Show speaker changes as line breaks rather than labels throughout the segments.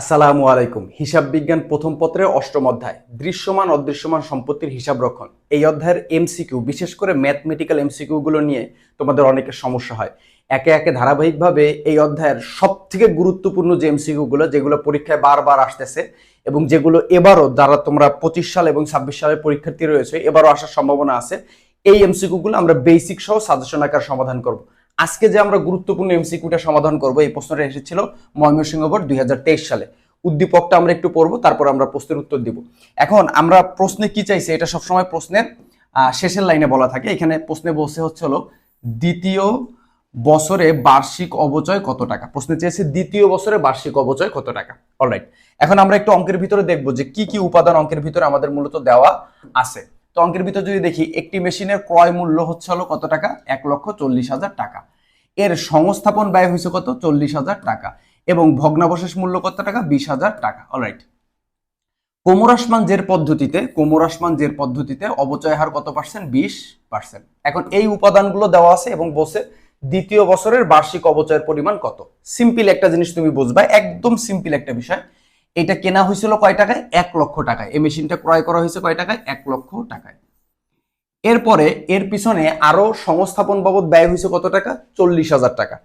আসসালামু আলাইকুম। হিসাব বিজ্ঞান প্রথম পত্রের অষ্টম অধ্যায়। দৃশ্যমান, অদৃশ্যমান সম্পত্তির হিসাব রক্ষণ। এই অধ্যায়ের এমসিকিউ, বিশেষ করে ম্যাথমেটিক্যাল এমসিকিউ গুলো নিয়ে তোমাদের অনেকের সমস্যা হয়। একে একে ধারাবাহিকভাবে এই অধ্যায়ের সব থেকে গুরুত্বপূর্ণ যে এমসিকিউ গুলো যেগুলো পরীক্ষায় বারবার আসতেছে এবং যেগুলো এবারও যারা তোমরা পঁচিশ সাল এবং ছাব্বিশ সালের পরীক্ষার্থী রয়েছে, এবারও আসার সম্ভাবনা আছে। এই এমসিকিউ গুলো আমরা বেসিক সহ সাজেশন আকার সমাধান করব। আজকে যে আমরা গুরুত্বপূর্ণ এমসিকিউটা সমাধান করব, এই প্রশ্নটা এসেছিল ময়মনসিংহ বোর্ড দুই হাজার তেইশ সালে। উদ্দীপকটা আমরা একটু পড়ব, তারপর আমরা প্রশ্নের উত্তর দিব। এখন আমরা প্রশ্নে কি চাইছি, এটা সবসময় প্রশ্নের শেষের লাইনে বলা থাকে। এখানে প্রশ্নে বসে হচ্ছে হলো, দ্বিতীয় বছরে বার্ষিক অবচয় কত টাকা? প্রশ্নে চেয়েছে, দ্বিতীয় বছরে বার্ষিক অবচয় কত টাকা? অলরাইট এখন আমরা একটু অঙ্কের ভিতরে দেখব যে কি কি উপাদান অঙ্কের ভিতরে আমাদের মূলত দেওয়া আছে। তো অঙ্কের ভিতরে যদি দেখি, একটি মেশিনের ক্রয় মূল্য হচ্ছে হলো কত টাকা? এক লক্ষ চল্লিশ হাজার টাকা। এর সংস্থাপন ব্যয় হয়েছে কত? চল্লিশ হাজার টাকা। এবং ভগ্নাবশেষ মূল্য কত টাকা? বিশ হাজার টাকা। অলরাইট কোমরাসমান জের পদ্ধতিতে কোমরাসমান জের পদ্ধতিতে অবচয় হার কত পার্সেন্ট বিশ পার্সেন্ট এখন এই উপাদানগুলো দেওয়া আছে এবং বসে দ্বিতীয় বছরের বার্ষিক অবচয়ের পরিমাণ কত? সিম্পল একটা জিনিস তুমি বুঝবা, একদম সিম্পল একটা বিষয়। এটা কেনা হয়েছিল কয় টাকায়? এক লক্ষ টাকায়। এই মেশিনটা ক্রয় করা হয়েছে কয় টাকায়? এক লক্ষ টাকায়। এরপরে এর পিছনে আরও সংস্থাপন বাবদ ব্যয় হয়েছে কত টাকা? চল্লিশ হাজার টাকা।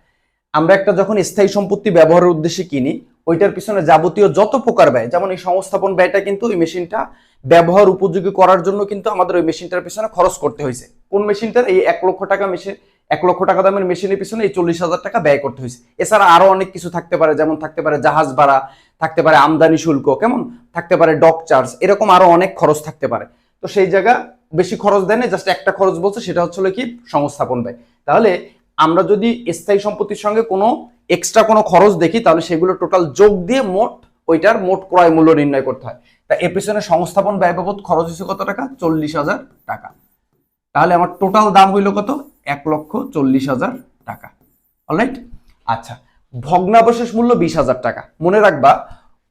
আমরা একটা যখন স্থায়ী সম্পত্তি ব্যবহারের উদ্দেশ্যে কিনি, ওইটার পিছনে যাবতীয় যত প্রকার ব্যয়, যেমন এই সংস্থাপন ব্যয়টা কিন্তু ওই মেশিনটা ব্যবহার উপযোগী করার জন্য কিন্তু আমাদের ওই মেশিনটার পিছনে খরচ করতে হয়েছে। কোন মেশিনটার? এই এক লক্ষ টাকা মেশিন এক লক্ষ টাকা দামের মেশিনের পিছনে এই চল্লিশ হাজার টাকা ব্যয় করতে হয়েছে। এছাড়া আরও অনেক কিছু থাকতে পারে, যেমন থাকতে পারে জাহাজ ভাড়া, থাকতে পারে আমদানি শুল্ক, কেমন? থাকতে পারে ডক চার্জ এরকম আরও অনেক খরচ থাকতে পারে। তো সেই জায়গা বেশি খরচ দেয় না জাস্ট একটা খরচ বলছে, সেটা হচ্ছে কি? সংস্থাপন ব্যয়। তাহলে আমরা যদি স্থায়ী সম্পত্তির সঙ্গে কোনো এক্সট্রা কোনো খরচ দেখি, তাহলে সেগুলো টোটাল যোগ দিয়ে মোট ওইটার মোট ক্রয় মূল্য নির্ণয় করতে হয়। তা এর পিছনে সংস্থাপন ব্যয় বাবদ খরচ হচ্ছে কত টাকা? চল্লিশ হাজার টাকা। তাহলে আমার টোটাল দাম হইল কত? এক লক্ষ চল্লিশ হাজার টাকা। অলরাইট আচ্ছা ভগ্নাবশেষ মূল্য বিশ হাজার টাকা। মনে রাখবা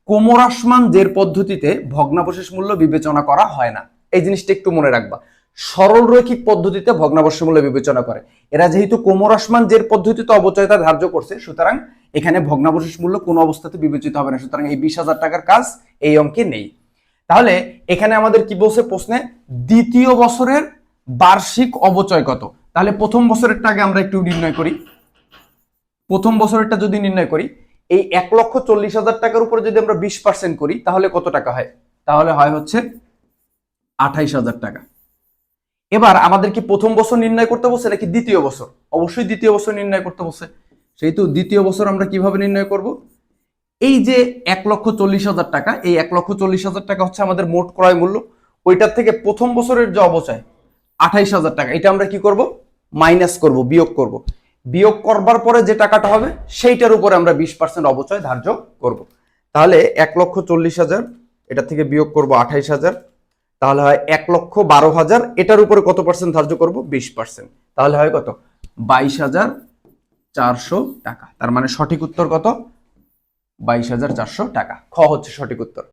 কোমরাসমান জের পদ্ধতিতে ভগ্নাবশেষ মূল্য বিবেচনা করা হয় না। এই জিনিসটা একটু মনে রাখবা। সরল রৈখিক পদ্ধতিতে ভগ্নাবশেষ মূল্য বিবেচনা করে। এরা যেহেতু কোমরাসমান জের পদ্ধতিতে অবচয়তা ধার্য করছে, সুতরাং এখানে ভগ্নাবশেষ মূল্য কোনো অবস্থাতে বিবেচিত হবে না। সুতরাং এই বিশ হাজার টাকার কাজ এই অঙ্কে নেই। তাহলে এখানে আমাদের কি বলছে প্রশ্নে? দ্বিতীয় বছরের বার্ষিক অবচয় কত? তাহলে প্রথম বছরেরটা আগে আমরা একটু নির্ণয় করি। প্রথম বছরেরটা যদি নির্ণয় করি, এই এক লক্ষ চল্লিশ হাজার টাকার উপরে যদি আমরা বিশ পার্সেন্ট করি, তাহলে কত টাকা হয়? তাহলে হয় হচ্ছে আঠাইশ হাজার টাকা। এবার আমাদের কি প্রথম বছর নির্ণয় করতে বলছে নাকি দ্বিতীয় বছর? অবশ্যই দ্বিতীয় বছর নির্ণয় করতে বলছে। সেহেতু দ্বিতীয় বছর আমরা কীভাবে নির্ণয় করব? এই যে এক লক্ষ চল্লিশ হাজার টাকা, এই এক লক্ষ চল্লিশ হাজার টাকা হচ্ছে আমাদের মোট ক্রয় মূল্য। ওইটার থেকে প্রথম বছরের যে অবচয়, আঠাইশ হাজার টাকা। এটা আমরা কি করব? মাইনাস করব, বিয়োগ করব। বিয়োগ করবার পরে যে টাকাটা হবে, সেইটার উপরে আমরা বিশ পার্সেন্ট অবচয় ধার্য করব। তাহলে এক লক্ষ চল্লিশ হাজার, এটা থেকে বিয়োগ করব আঠাইশ হাজার, তাহলে হয় এক লক্ষ বারো হাজার, এটার উপরে কত পার্সেন্ট ধার্য করব? বিশ পার্সেন্ট তাহলে হয় কত? বাইশ হাজার চারশো টাকা। তার মানে সঠিক উত্তর কত? বাইশ হাজার চারশো টাকা। খ হচ্ছে সঠিক উত্তর।